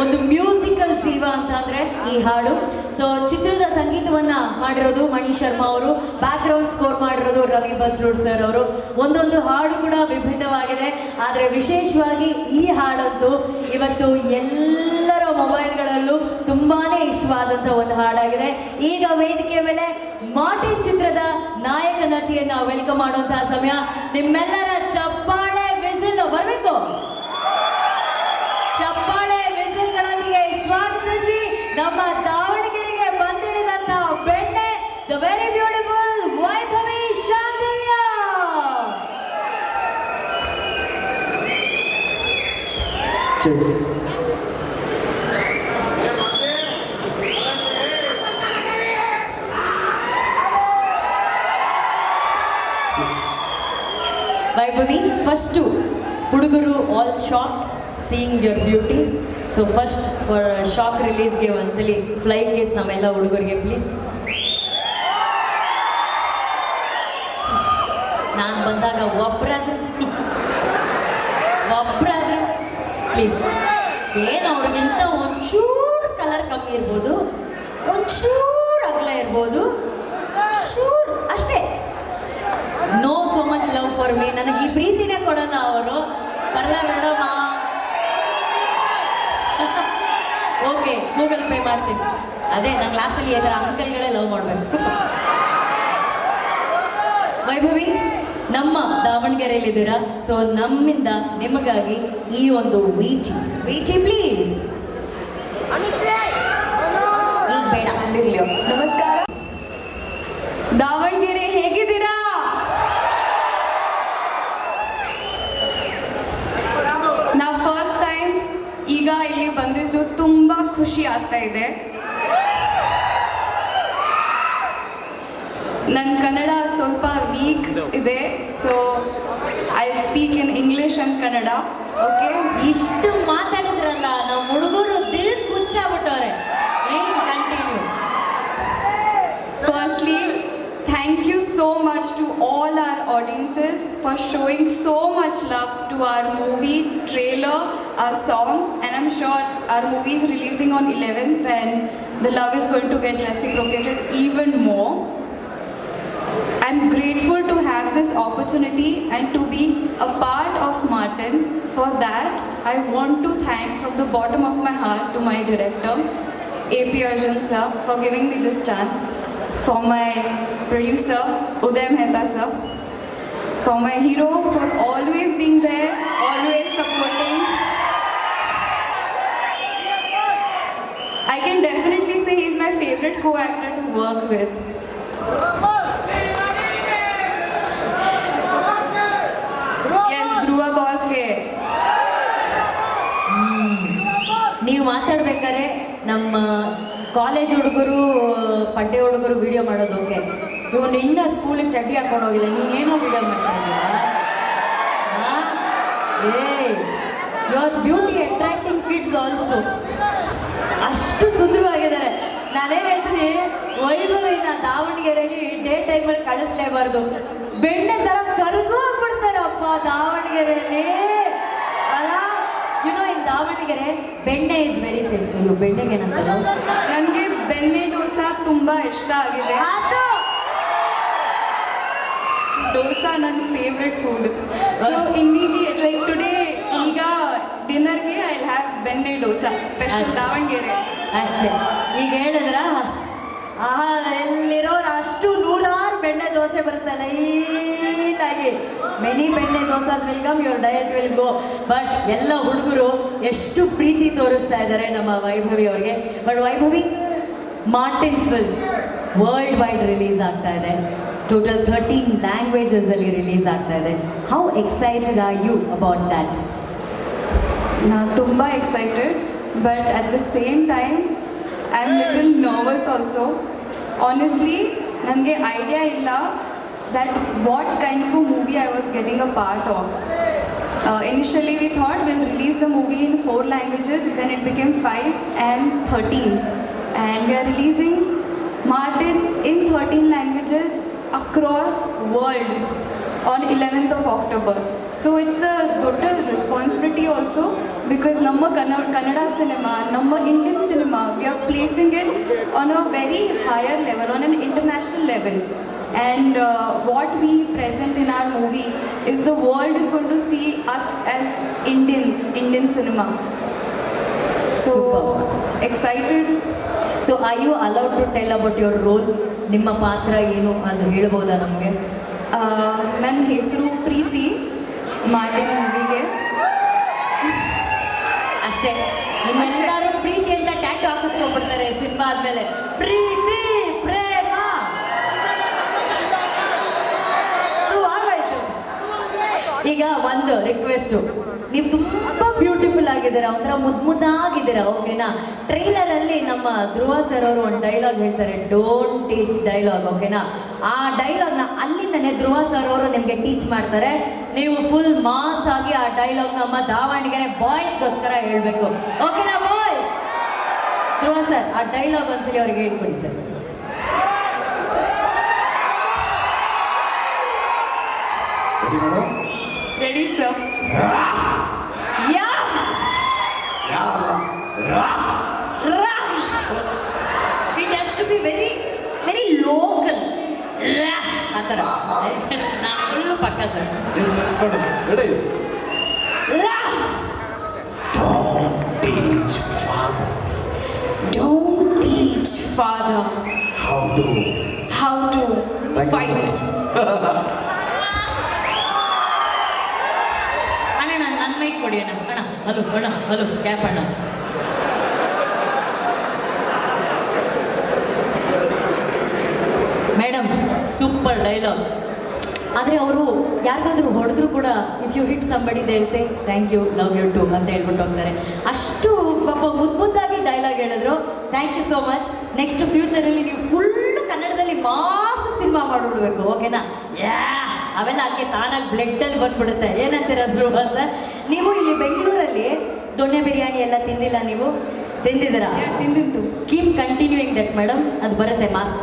ಒಂದು ಮ್ಯೂಸಿಕಲ್ ಜೀವ ಅಂತ ಅಂದ್ರೆ ಈ ಹಾಡು. ಸೊ ಚಿತ್ರದ ಸಂಗೀತವನ್ನ ಮಾಡಿರೋದು ಮಣಿ ಶರ್ಮಾ ಅವರು. ಬ್ಯಾಕ್ ಗ್ರೌಂಡ್ ಸ್ಕೋರ್ ಮಾಡಿರೋದು ರವಿ ಬಸ್ರೂಡ್ ಸರ್ ಅವರು. ಒಂದೊಂದು ಹಾಡು ಕೂಡ ವಿಭಿನ್ನವಾಗಿದೆ. ಆದರೆ ವಿಶೇಷವಾಗಿ ಈ ಹಾಡಂತೂ ಇವತ್ತು ಎಲ್ಲರ ಮೊಬೈಲ್ಗಳಲ್ಲೂ ತುಂಬಾನೇ ಇಷ್ಟವಾದಂಥ ಒಂದು ಹಾಡಾಗಿದೆ. ಈಗ ವೇದಿಕೆ ಮೇಲೆ ಮಾರ್ಟಿನ್ ಚಿತ್ರದ ನಾಯಕ ನಟಿಯನ್ನ ವೆಲ್ಕಮ್ ಮಾಡುವಂತಹ ಸಮಯ. ನಿಮ್ಮೆಲ್ಲರ ಚಪ್ಪಾಳೆ ವಿಸಿಲ್ ಬರಬೇಕು. ನಮ್ಮ ದಾವಣಗೆರೆಗೆ ಬಂದಿಳಿದಂತ ಬೆಣ್ಣೆ the very beautiful Vaibhavi Shandilya. Vaibhavi first ಹುಡುಗರು all shock seeing your beauty so first for shock ರಿಲೀಸ್ಗೆ ಒಂದ್ಸಲಿ ಫ್ಲೈ ಕೇಸ್ ನಮ್ಮೆಲ್ಲ ಹುಡುಗರಿಗೆ ಪ್ಲೀಸ್ ನಾನು ಬಂದಾಗ ಒಬ್ಬರಾದ್ರು ಒಬ್ಬರಾದ್ರು ಪ್ಲೀಸ್ ಏನು ಅವ್ರಿಗಿಂತ ಒಂಚೂರು ಕಲರ್ ಕಮ್ಮಿ ಇರ್ಬೋದು ಒಂಚೂರು ಅಗಲ ಇರ್ಬೋದು ಚೂರು ಅಷ್ಟೇ no so much love for me ನನಗೆ ಈ ಪ್ರೀತಿನೇ ಕೊಡಲ್ಲ ಅವರು ಪರ್ಲ ಮೇಡಮ ಓಕೆ, ಗೂಗಲ್ ಪೇ ಮಾಡ್ತೀನಿ. ಅದೇ, ನಂಗೆ ಲಾಸ್ಟಲ್ಲಿ ಈ ಥರ ಅಂಕಲ್ಗಳೇ ಲವ್ ಮಾಡಬೇಕು. ವೈಭವಿ, ನಮ್ಮ ದಾವಣಗೆರೆಯಲ್ಲಿದ್ದೀರಾ? ಸೊ ನಮ್ಮಿಂದ ನಿಮಗಾಗಿ ಈ ಒಂದು ವೀಟಿ ವೀಟಿ ಪ್ಲೀಸ್ ಈಗ ಬೇಡ ಇರ್ಲಿ ನಮಸ್ಕಾರ ದಾವಣಗೆರೆ ಹೇಗಿದ್ದೀರಾ ನಾ ಫಸ್ಟ್ ಟೈಮ್ ಈಗ ಇಲ್ಲಿ ಬಂದಿದ್ದು ತುಂಬಾ ಖುಷಿ ಆಗ್ತಾ ಇದೆ. ನನ್ನ ಕನ್ನಡ ಸ್ವಲ್ಪ ವೀಕ್ ಇದೆ so I speak in English and Kannada okay ಇಷ್ಟು ಮಾತಾಡಿದ್ರಲ್ಲ ನಮ್ಮ ಹುಡುಗರು ದಿಲ್ ಖುಷಿ ಆಗ್ಬಿಟ್ಟವ್ರೆ. Continue firstly thank you so much to all our for for showing so much love to our movie trailer, our songs, and I'm sure our movie is releasing on 11th and the love is going to get reciprocated even more. I'm grateful to have this opportunity and to be a part of Martin. For that, I want to thank from the bottom of my heart to my director, AP Arjun sir, for giving me this chance. For my producer, Uday Mehta sir. For my hero, for always being there, always supporting. I can definitely say he's my favorite co-actor to work with. Yes, Dhruva boss ನೀವು ಮಾತಾಡ್ಬೇಕಾದ್ರೆ ನಮ್ಮ college ಹುಡುಗರು ಪಡ್ಡೆ ಹುಡುಗರು video ಮಾಡೋದು okay ಇವನು ಇನ್ನ ಸ್ಕೂಲಿಗೆ ಚಡ್ಡಿ ಹಾಕೊಂಡು ಹೋಗಿಲ್ಲ. ನೀನೇನೋ ವಿಡಿಯೋ ಮಾಡ್ತಾ ಏ your beauty attracting kids also ಅಷ್ಟು ಸುಂದರವಾಗಿದ್ದಾರೆ ನಾನೇ ಹೇಳ್ತೀನಿ ವೈಭವಿನ ದಾವಣಗೆರೆಯಲ್ಲಿ ಡೇ ಟೈಮಲ್ಲಿ ಕಳಿಸ್ಲೇಬಾರ್ದು. ಬೆಣ್ಣೆ ತರ ಕರಗೂ ಅಪ್ಪ ದಾವಣಗೆರೆಯಲ್ಲಿ. ಅಲ್ಲ YONO in Davanagere benne is very famous ಅಯ್ಯೋ ಬೆಣ್ಣೆಗೆ ನನಗೆ ಬೆಣ್ಣೆ ಡೋಸಾ ತುಂಬಾ ಇಷ್ಟ ಆಗಿದೆ. ದೋಸಾ ಡೋಸಾ ನನ್ನ ಫೇವ್ರೆಟ್ ಫುಡ್ ಸೊ ಇನ್ನೀಗಿ ಲೈಕ್ ಟುಡೇ ಈಗ ಡಿನ್ನರ್ಗೆ ಐ ಹ್ಯಾವ್ ಬೆಣ್ಣೆ ಡೋಸಾ ಸ್ಪೆಷಲ್ ದಾವಣಗೆರೆ. ಅಷ್ಟೇ. ಈಗ ಹೇಳಿದ್ರ? ಆ, ಎಲ್ಲಿರೋರು ಅಷ್ಟು ನೂರಾರು ಬೆಣ್ಣೆ ದೋಸೆ ಬರುತ್ತೆ ಲೈಟಾಗಿ. Many benne dosa will come your diet will go but ಎಲ್ಲ ಹುಡುಗರು ಎಷ್ಟು ಪ್ರೀತಿ ತೋರಿಸ್ತಾ ಇದ್ದಾರೆ ನಮ್ಮ ವೈಭವಿ ಅವ್ರಿಗೆ. But Vaibhavi Martin film world wide release ಆಗ್ತಾ ಇದೆ. ಟೋಟಲ್ ಥರ್ಟೀನ್ ಲ್ಯಾಂಗ್ವೇಜಸಲ್ಲಿ ರಿಲೀಸ್ ಆಗ್ತಾ ಇದೆ. How excited are you about that ನಾನು ತುಂಬ excited but at the same time I am little nervous also honestly ನನಗೆ ಐಡಿಯಾ ಇಲ್ಲ that what kind of a movie I was getting a part of. Uh, initially, we thought we'll release the movie in four languages, then it became five and 13. And we are releasing Martin in 13 languages across world on 11th of October. So it's a ದೊಡ್ಡ responsibility also because ನಮ್ಮ Kannada Kannada cinema ನಮ್ಮ Indian cinema we are placing in on a very higher level on an international level and what we present in our movie is the world is gone to see us us Indians Indian cinema so excited. So I you allowed to tell about your role ನಿಮ್ಮ ಪಾತ್ರ ಏನು ಅದು ಹೇಳ್ಬೋದಾ ನಮಗೆ? ನನ್ನ ಹೆಸರು ಪ್ರೀತಿ. Martin ಮೂವಿಗೆ ಅಷ್ಟೇ. ನಿಮ್ಮೆಲ್ಲರೂ ಪ್ರೀತಿ ಅಂತ ಟ್ಯಾಟು ಹಾಕಿಸ್ಕೊಂಡ್ಬಿಡ್ತಾರೆ ಸಿನಿಮಾ ಆದ್ಮೇಲೆ. ಪ್ರೀತಿ, ಪ್ರೇಮ. ಈಗ ಒಂದು ರಿಕ್ವೆಸ್ಟು ನೀವು ತುಂಬ ಆಗಿದ್ದೀರಾ ಒಂಥರ ಮುದ್ ಮುದ್ದಾಗಿದ್ದೀರಾ? ಓಕೆನಾ ಟ್ರೈಲರಲ್ಲಿ ನಮ್ಮ ಧ್ರುವ ಸರ್ ಅವರು ಒಂದು ಡೈಲಾಗ್ ಹೇಳ್ತಾರೆ ಡೋಂಟ್ ಟೀಚ್ ಡೈಲಾಗ್ ಓಕೆನಾ ಆ ಡೈಲಾಗ್ನ ಅಲ್ಲಿಂದನೇ ಧ್ರುವ ಸರ್ ಅವರು ನಿಮಗೆ ಟೀಚ್ ಮಾಡ್ತಾರೆ. ನೀವು ಫುಲ್ ಮಾಸ್ ಆಗಿ ಆ ಡೈಲಾಗ್ ನಮ್ಮ ದಾವಣಗೆರೆ ಬಾಯ್ಸ್ಗೋಸ್ಕರ ಹೇಳಬೇಕು. ಓಕೆನಾ ಬಾಯ್ಸ್ ಧ್ರುವ ಸರ್ ಆ ಡೈಲಾಗ್ ಒಂದ್ಸಲಿ ಅವ್ರಿಗೆ ಹೇಳ್ಕೊಡಿ ಸರ್ ರೆಡಿ ಸರ್ ಯಾ ಯಾರಲ್ಲ it has to be very very local ಆ ಥರ ನಾನು ಫುಲ್ಲು ಪಕ್ಕ sir ready Don't teach father. How to how to? Thank you so fight. ಅಣ್ಣ ನಾನು ನನ್ನ ಮೈಕ್ ಕೊಡಿ ಅಣ್ಣ ಅಣ್ಣ ಹಲೋ ಅಣ್ಣ ಹಲೋ ಕ್ಯಾಪ್ ಅಣ್ಣ ಮೇಡಮ್ ಸೂಪರ್ ಡೈಲಾಗ್. ಆದರೆ ಅವರು ಯಾರಿಗಾದರೂ ಹೊಡೆದ್ರು ಕೂಡ if you hit somebody say thank you love you too ಅಂತ ಹೇಳ್ಬಿಟ್ಟು ಹೋಗ್ತಾರೆ. ಅಷ್ಟು ಪಾಪ ಮುದ್ದು ಮುದ್ದಾಗಿ ಡೈಲಾಗ್ ಹೇಳಿದ್ರು. Thank you so much next ಫ್ಯೂಚರಲ್ಲಿ ನೀವು ಫುಲ್ಲು ಕನ್ನಡದಲ್ಲಿ ಮಾಸ್ ಸಿನಿಮಾ ಮಾಡಿಬಿಡ್ಬೇಕು ಓಕೆನಾ ಯಾ ಅವೆಲ್ಲ ಹಾಗೆ ತಾನಾಗಿ ಬ್ಲಡ್ಡಲ್ಲಿ ಬಂದ್ಬಿಡುತ್ತೆ. ಏನಂತೀರ ಧ್ರುವ ಸರ್? ನೀವು ಇಲ್ಲಿ ಬೆಂಗಳೂರಲ್ಲಿ ದೊಣ್ಣೆ ಬಿರಿಯಾನಿ ಎಲ್ಲ ತಿಂದಿಲ್ಲ ನೀವು? ತಿಂದಿದ್ದೀರಾ? ತಿಂದಿತ್ತು ಕೀಮ್ ಕೀಪ್ ಕಂಟಿನ್ಯೂಯಿಂಗ್ ದಟ್ ಮೇಡಮ್ ಅದು ಬರುತ್ತೆ ಮಾಸ್.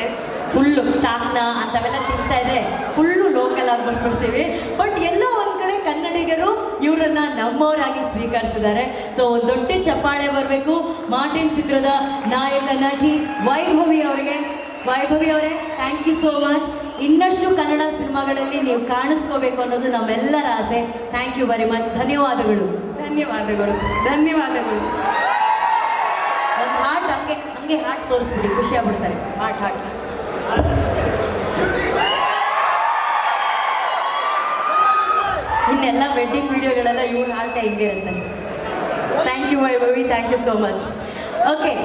ಎಸ್ ಫುಲ್ಲು ಚಾಕ್ನ ಅಂಥವೆಲ್ಲ ತಿಂತಾ ಇದ್ರೆ ಫುಲ್ಲು ಲೋಕಲ್ ಆಗಿ ಬಂದ್ಬಿಡ್ತೀವಿ. ಬಟ್ ಎಲ್ಲೋ ಒಂದು ಕಡೆ ಕನ್ನಡಿಗರು ಇವರನ್ನ ನಮ್ಮವರಾಗಿ ಸ್ವೀಕರಿಸಿದ್ದಾರೆ. ಸೊ ದೊಡ್ಡ ಚಪ್ಪಾಳೆ ಬರಬೇಕು. ಮಾರ್ಟಿನ್ ಚಿತ್ರದ ನಾಯಕ ನಟಿ ವೈಭವಿ ಅವರಿಗೆ. ವೈಭವಿ ಅವರೇ ಥ್ಯಾಂಕ್ ಯು ಸೋ ಮಚ್ ಇನ್ನಷ್ಟು ಕನ್ನಡ ಸಿನಿಮಾಗಳಲ್ಲಿ ನೀವು ಕಾಣಿಸ್ಕೋಬೇಕು ಅನ್ನೋದು ನಮ್ಮೆಲ್ಲರ ಆಸೆ. ಥ್ಯಾಂಕ್ ಯು ವೆರಿ ಮಚ್ ಧನ್ಯವಾದಗಳು. ಧನ್ಯವಾದಗಳು. ಧನ್ಯವಾದಗಳು. ಒಂದು ಹಾಟ್ ಹಂಗೆ ಹಂಗೆ ಹಾಟ್ ತೋರಿಸ್ಬಿಡಿ. ಖುಷಿಯಾಗ್ಬಿಡ್ತಾರೆ ಹಾಟ್ ಹಾಟ್ ಇನ್ನೆಲ್ಲ ವೆಡ್ಡಿಂಗ್ ವಿಡಿಯೋಗಳೆಲ್ಲ ಇವಳು ಹಾರ್ಟೆ ಹಿಂಗಿರುತ್ತೆ thank you Vaibhavi thank you so much okay